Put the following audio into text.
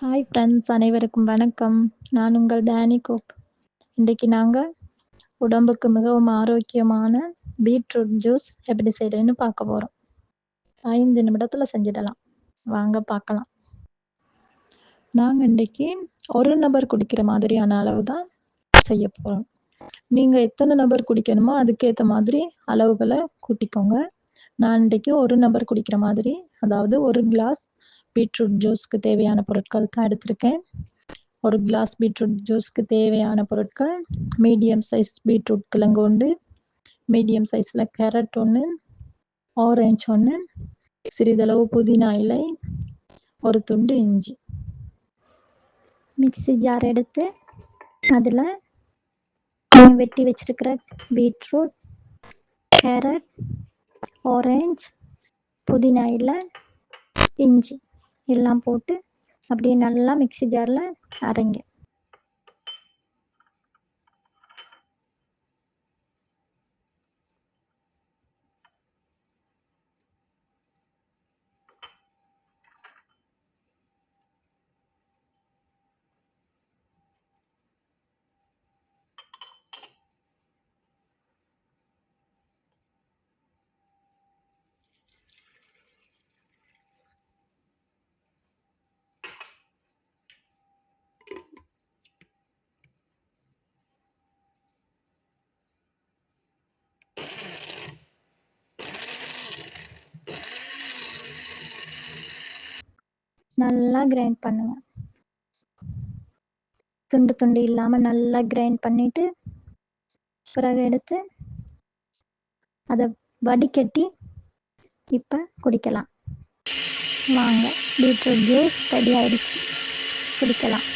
Hi friends அனைவருக்கும் வணக்கம். நான் உங்கள் டேனி கோக் இன்றைக்கு நாங்கள் உடம்புக்கு மிகவும் ஆரோக்கியமான பீட்ரூட் ஜூஸ் எப்படி செய்கிறேன்னு பார்க்க போகிறோம் ஐந்து நிமிடத்தில் செஞ்சிடலாம். வாங்க பார்க்கலாம். நாங்கள் இன்றைக்கி ஒரு நபர் குடிக்கிற மாதிரியான அளவு தான் செய்ய போகிறோம் நீங்கள் எத்தனை நபர் குடிக்கணுமோ அதுக்கேற்ற மாதிரி அளவுகளை கூட்டிக்கோங்க. நான் இன்றைக்கி ஒரு நபர் குடிக்கிற மாதிரி அதாவது ஒரு கிளாஸ் பீட்ரூட் ஜூஸ்க்கு தேவையான பொருட்கள் தான் எடுத்திருக்கேன். ஒரு கிளாஸ் பீட்ரூட் ஜூஸ்க்கு தேவையான பொருட்கள் மீடியம் சைஸ் பீட்ரூட் கிழங்கு உண்டு மீடியம் சைஸில் கேரட் ஒன்று ஆரஞ்ச் ஒன்று சிறிதளவு புதினா இலை ஒரு துண்டு இஞ்சி. மிக்ஸி ஜார் எடுத்து அதில் வெட்டி வச்சிருக்கிற பீட்ரூட் கேரட் ஆரஞ்ச் புதினா இலை இஞ்சி. எல்லாம் போட்டு அப்படியே நல்லா மிக்ஸி ஜாரில் அரைங்க. நல்லா கிரைண்ட் பண்ணுங்க துண்டு துண்டு இல்லாமல் நல்லா கிரைண்ட் பண்ணிட்டு பிறகு எடுத்து அதை வடிகட்டி இப்போ குடிக்கலாம். வாங்க பீட்ரூட் ஜூஸ் ரெடி ஆயிடுச்சு. குடிக்கலாம்.